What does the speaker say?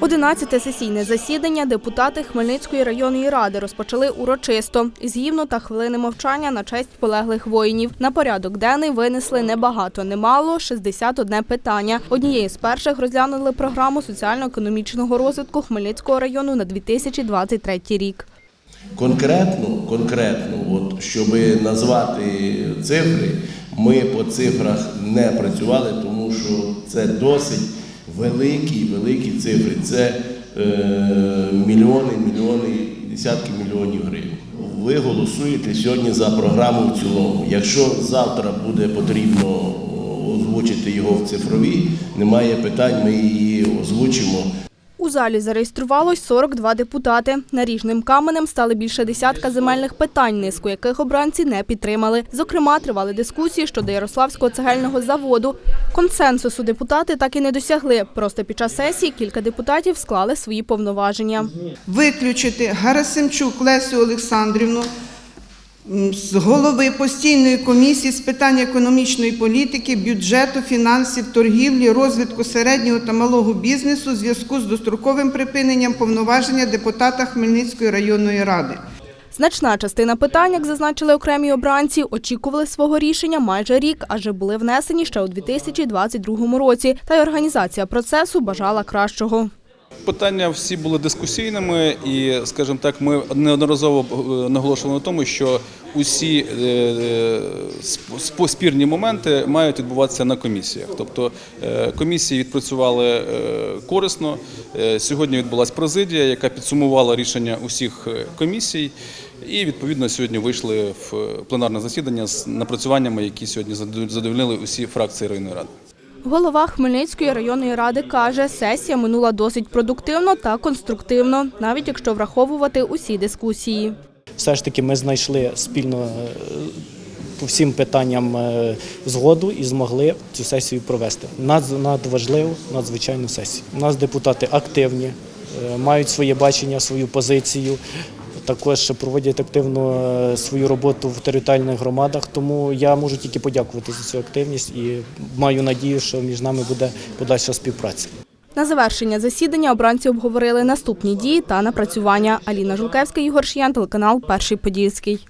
Одинадцяте сесійне засідання депутати Хмельницької районної ради розпочали урочисто із гімну та хвилини мовчання на честь полеглих воїнів. На порядок денний винесли небагато, немало 61 питання. Однією з перших розглянули програму соціально-економічного розвитку Хмельницького району на 2023 рік. Конкретно, конкретно, от, щоб назвати цифри, ми по цифрах не працювали, тому що це досить великі, великі цифри. Це е, мільйони, мільйони, десятки мільйонів гривень. Ви голосуєте сьогодні за програму в цілому. Якщо завтра буде потрібно озвучити його в цифровій, немає питань, ми її озвучимо. У залі зареєструвалось 42 депутати. Наріжним каменем стали більше десятка земельних питань, низку яких обранці не підтримали. Зокрема, тривали дискусії щодо Ярославського цегельного заводу. Консенсусу депутати так і не досягли. Просто під час сесії кілька депутатів склали свої повноваження. виключити Гарасимчук Лесю Олександрівну з голови постійної комісії з питань економічної політики, бюджету, фінансів, торгівлі, розвитку середнього та малого бізнесу у зв'язку з достроковим припиненням повноваження депутата Хмельницької районної ради. Значна частина питань, як зазначили окремі обранці, очікували свого рішення майже рік, адже були внесені ще у 2022 році. Та й організація процесу бажала кращого. Питання всі були дискусійними, і, скажімо так, ми неодноразово е, наголошували на тому, що усі е, е, сп- спірні моменти мають відбуватися на комісіях. Тобто комісії відпрацювали корисно. Сьогодні відбулася президія, яка підсумувала рішення усіх комісій. І відповідно сьогодні вийшли в пленарне засідання з напрацюваннями, які сьогодні задовольнили усі фракції районної ради. Голова Хмельницької районної ради каже, сесія минула досить продуктивно та конструктивно, навіть якщо враховувати усі дискусії. все ж таки ми знайшли спільно е, по всім питанням е, згоду і змогли цю сесію провести. Надважливу, надзвичайну сесію. У нас депутати активні, е, мають своє бачення, свою позицію. Також проводять активно е, свою роботу в територіальних громадах, тому я можу тільки подякувати за цю активність і маю надію, що між нами буде подальша співпраця. На завершення засідання обранці обговорили наступні дії та напрацювання. Аліна Жулкевська, Ігор Шиян, телеканал Перший Подільський.